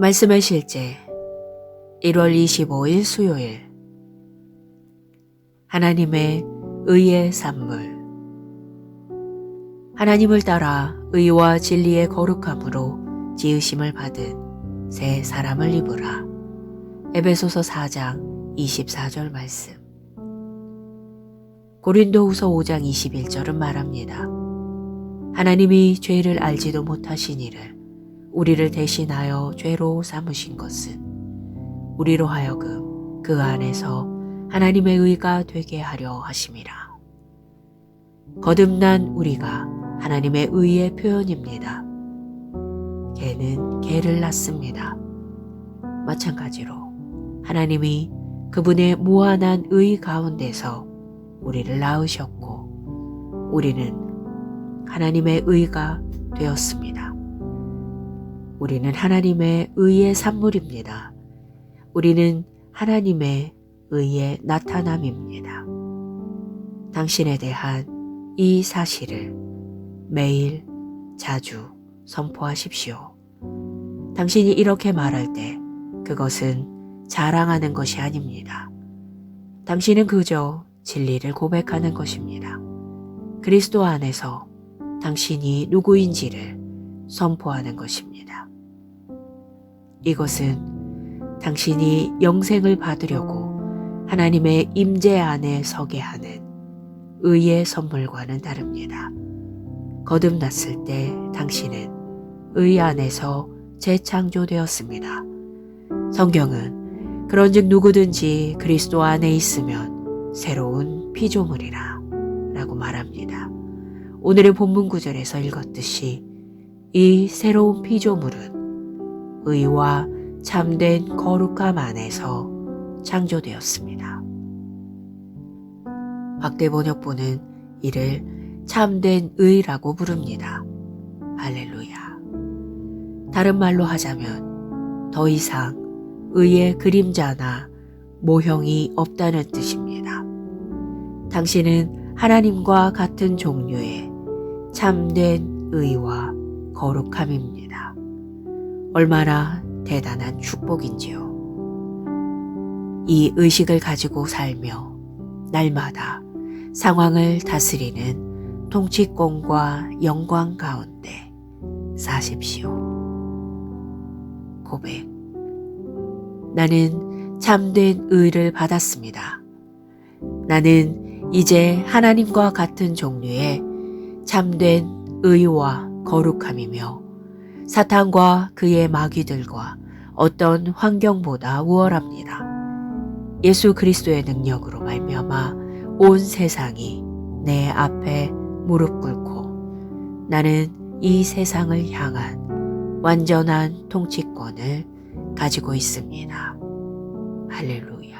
말씀의 실제 1월 25일 수요일 하나님의 의의 산물 하나님을 따라 의와 진리의 거룩함으로 지으심을 받은 새 사람을 입으라. 에베소서 4장 24절 말씀 고린도후서 5장 21절은 말합니다. 하나님이 죄를 알지도 못하신 이를 우리를 대신하여 죄로 삼으신 것은 우리로 하여금 그 안에서 하나님의 의가 되게 하려 하심이라. 거듭난 우리가 하나님의 의의 표현입니다. 개는 개를 낳습니다. 마찬가지로 하나님이 그분의 무한한 의 가운데서 우리를 낳으셨고 우리는 하나님의 의가 되었습니다. 우리는 하나님의 의의 산물입니다. 우리는 하나님의 의의 나타남입니다. 당신에 대한 이 사실을 매일 자주 선포하십시오. 당신이 이렇게 말할 때 그것은 자랑하는 것이 아닙니다. 당신은 그저 진리를 고백하는 것입니다. 그리스도 안에서 당신이 누구인지를 선포하는 것입니다. 이것은 당신이 영생을 받으려고 하나님의 임재 안에 서게 하는 의의 선물과는 다릅니다. 거듭났을 때 당신은 의 안에서 재창조되었습니다. 성경은 그런즉 누구든지 그리스도 안에 있으면 새로운 피조물이라 라고 말합니다. 오늘의 본문 구절에서 읽었듯이 이 새로운 피조물은 의와 참된 거룩함 안에서 창조되었습니다. 박대 번역본은 이를 참된 의라고 부릅니다. 할렐루야. 다른 말로 하자면 더 이상 의의 그림자나 모형이 없다는 뜻입니다. 당신은 하나님과 같은 종류의 참된 의와 거룩함입니다. 얼마나 대단한 축복인지요. 이 의식을 가지고 살며 날마다 상황을 다스리는 통치권과 영광 가운데 사십시오. 고백. 나는 참된 의를 받았습니다. 나는 이제 하나님과 같은 종류의 참된 의와 거룩함이며 사탄과 그의 마귀들과 어떤 환경보다 우월합니다. 예수 그리스도의 능력으로 말미암아 온 세상이 내 앞에 무릎 꿇고 나는 이 세상을 향한 완전한 통치권을 가지고 있습니다. 할렐루야.